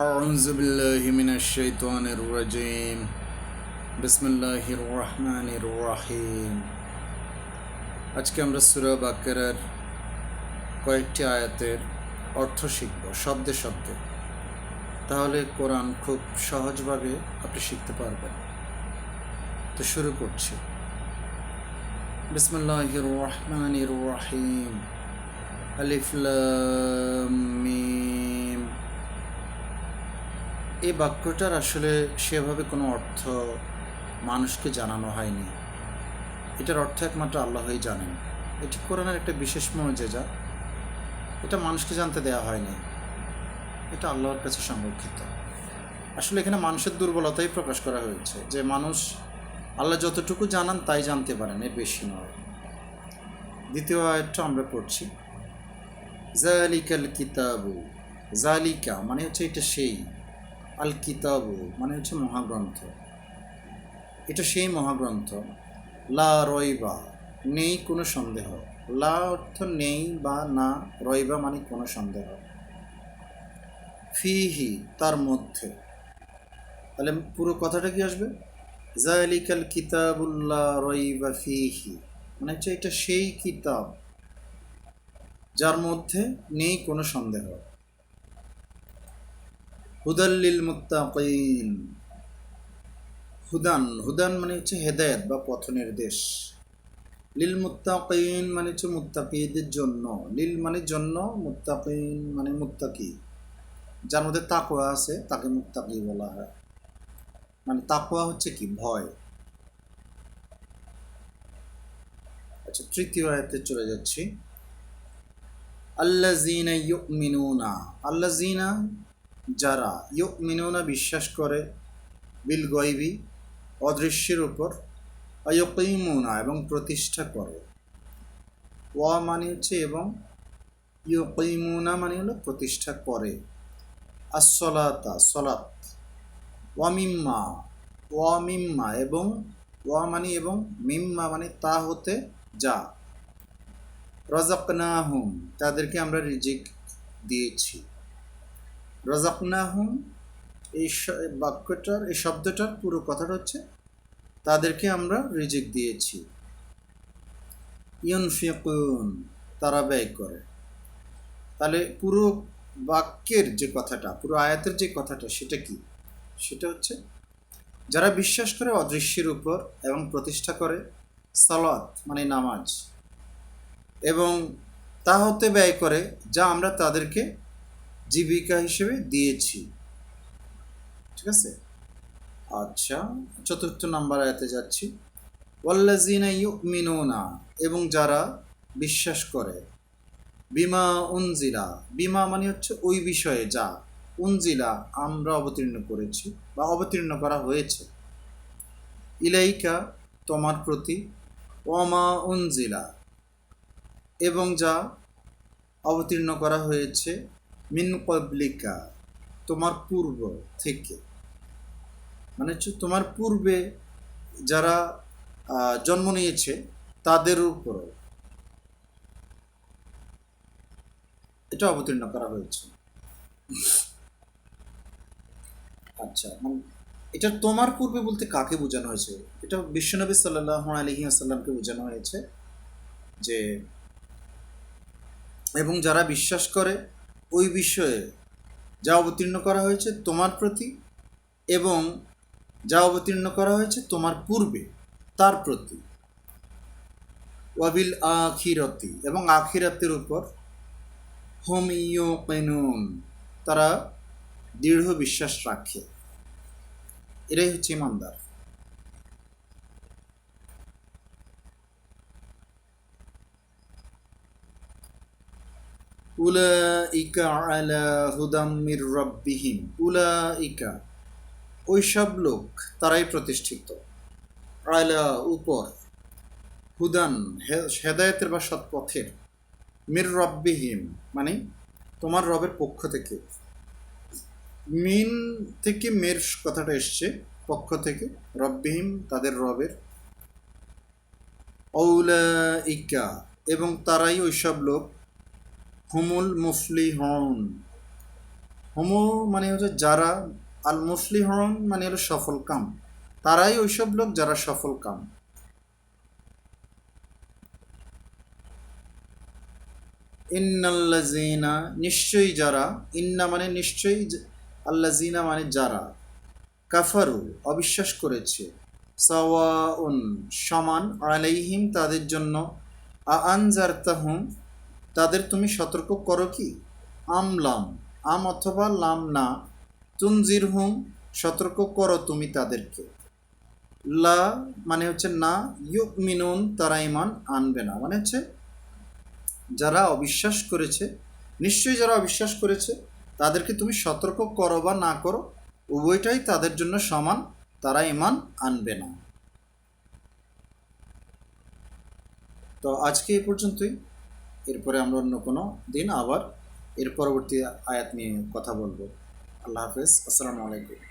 أعوذ بالله من الشيطان الرجيم بسم الله الرحمن الرحيم আজকে আমরা সূরা বাকেরার কয়েকটি আয়াতের অর্থ শিখব শব্দে শব্দে তাহলে কোরআন খুব সহজভাবে আপনি শিখতে পারবেন তো শুরু করছি বিসমুল্লাহির রহমানির রহিম আলিফ লাম মিম এই বাক্যটার আসলে সেভাবে কোনো অর্থ মানুষকে জানানো হয়নি। এটার অর্থ একমাত্র আল্লাহই জানেন। এটি কোরআনের একটা বিশেষ মর্যাদা। এটা মানুষকে জানতে দেওয়া হয়নি। এটা আল্লাহর কাছে সংরক্ষিত। আসলে এখানে মানুষের দুর্বলতাই প্রকাশ করা হয়েছে যে মানুষ আল্লাহ যতটুকু জানান তাই জানতে পারেন এর বেশি নয়। দ্বিতীয় আয়াতটা আমরা পড়ছি। জালিকাল কিতাবু, জালিকা মানে হচ্ছে এটা সেই। আল কিতাব মানে হচ্ছে মহাগ্রন্থ। এটা সেই মহাগ্রন্থ। লা রয়বা, নেই কোনো সন্দেহ। লা অর্থ নেই বা না, রয়বা মানে কোনো সন্দেহ। ফিহি, তার মধ্যে। তাহলে পুরো কথাটা কি আসবে? জালিকাল কিতাবুল্লাহ রয়বা ফিহি। মানে হচ্ছে এটা সেই কিতাব, যার মধ্যে নেই কোনো সন্দেহ। হুদাল্লিল মুত্তাকিন। হুদান হুদান মানে হচ্ছে হেদায়েত বা পথ নির্দেশ লিল মুত্তাকিন মানে হচ্ছে মুত্তাকিদের জন্য। লিল মানে জন্য, মুত্তাকিন মানে মুত্তাকি। যার মধ্যে তাকোয়া আছে, তাকে মুত্তাকি বলা হয়। মানে তাকোয়া হচ্ছে কি? ভয়। আচ্ছা তৃতীয় আয়াতে চলে যাচ্ছি। আল্লা জিনা ইউমিনুনা। আল্লা জিনা যারা ইউমিনুনা বিশ্বাস করে, বিল গয়বি, অদৃশ্যের উপর অয়কিমুনা এবং প্রতিষ্ঠা করে। ওয়া মানে হচ্ছে এবং, ইউকিমুনা মানে হলো প্রতিষ্ঠা করে। আসলাতা সলাত। ওয়ামিম্মা ওয়ামিম্মা এবং, ওয়া মানে এবং, মিম্মা মানে তা হতে যা। রজাকনাহুম তাদেরকে আমরা রিজিক দিয়েছি। রজাকনাহুম এই বাক্যটার, এই শব্দটার পুরো কথাটা হচ্ছে, তাদেরকে আমরা রিজিক দিয়েছি। ইয়ন ইয়নফিকুন তারা ব্যয় করে। তাহলে পুরো বাক্যের যে কথাটা, পুরো আয়াতের যে কথাটা, সেটা কি? সেটা হচ্ছে, যারা বিশ্বাস করে অদৃশ্যের উপর এবং প্রতিষ্ঠা করে, সালাত মানে নামাজ, এবং তা হতে ব্যয় করে, যা আমরা তাদেরকে জীবিকা হিসেবে দিয়েছি। ঠিক আছে? আচ্ছা চতুর্থ নাম্বার আয়াতে যাচ্ছি। ওয়াল্লাজিনা ইউমিনুনা, এবং যারা বিশ্বাস করে, বিমা উনজিলা, বিমা মানে হচ্ছে ওই বিষয়ে যা উনজিলা আমরা অবতীর্ণ করেছি বা অবতীর্ণ করা হয়েছে। ইলাইকা, তোমার প্রতি ওমা উনজিলা, এবং যা অবতীর্ণ করা হয়েছে মিন কবলিকা তোমার পূর্ব থেকে। মানে হচ্ছে তোমার পূর্বে যারা জন্ম নিয়েছে, তাদের উপর। এটা অবতীর্ণ করা হয়েছে। আচ্ছা মানে এটা তোমার পূর্বে বলতে কাকে বোঝানো হয়েছে? এটা বিশ্বনবী সাল্লাহ আলহি আসাল্লামকে বোঝানো হয়েছে যে, এবং যারা বিশ্বাস করে ওই বিষয়ে যা অবতীর্ণ করা হয়েছে তোমার প্রতি এবং যা অবতীর্ণ করা হয়েছে তোমার পূর্বে, তার প্রতি। ওয়াবিল আখিরতি এবং আখিরাতের উপর হোম পেনুন, তারা দৃঢ় বিশ্বাস রাখে। এটাই হচ্ছে ইমানদার। উলাইকা আলা হুদাম্মির রব্বিহিম। উলাইকা, ওইসব লোক তারাই প্রতিষ্ঠিত। আলা, উপর। হুদান হেদায়তের বা সৎপথের। মির রব্বিহিম মানে তোমার রবের পক্ষ থেকে। মিন থেকে মের কথাটা এসছে, পক্ষ থেকে। রব্বিহিম তাদের রবের। ঔলা ইকা এবং তারাই ওইসব লোক হুমুল মুফলি হন হোমো মানে হচ্ছে যারা আল মুসলিহন মানে হলো সফল কাম। তারাই ওইসব লোক যারা সফল কাম। ইন্নাল্লাজিনা নিশ্চয়ই যারা, ইন্না মানে নিশ্চয়ই আল্লাজিনা মানে যারা। কাফারু, অবিশ্বাস করেছে। সাওয়াউন, সমান আলাইহিম তাদের জন্য। আনজারতাহুম তাদের তুমি সতর্ক করো কি? আমলাম আম অথবা লাম না। তুনজির হুম, সতর্ক করো তুমি তাদেরকে। লা মানে হচ্ছে না ইউক মিনুন তারা ইমান আনবে না। মানে হচ্ছে যারা অবিশ্বাস করেছে, নিশ্চয়ই যারা অবিশ্বাস করেছে, তাদেরকে তুমি সতর্ক করো বা না করো, উভয়টাই তাদের জন্য সমান, তারা ইমান আনবে না। তো আজকে এই পর্যন্তই। এরপরে আমরা অন্য কোনো দিন আবার এর পরবর্তী আয়াত নিয়ে কথা বলব। আল্লাহ হাফেজ। আসসালামু আলাইকুম।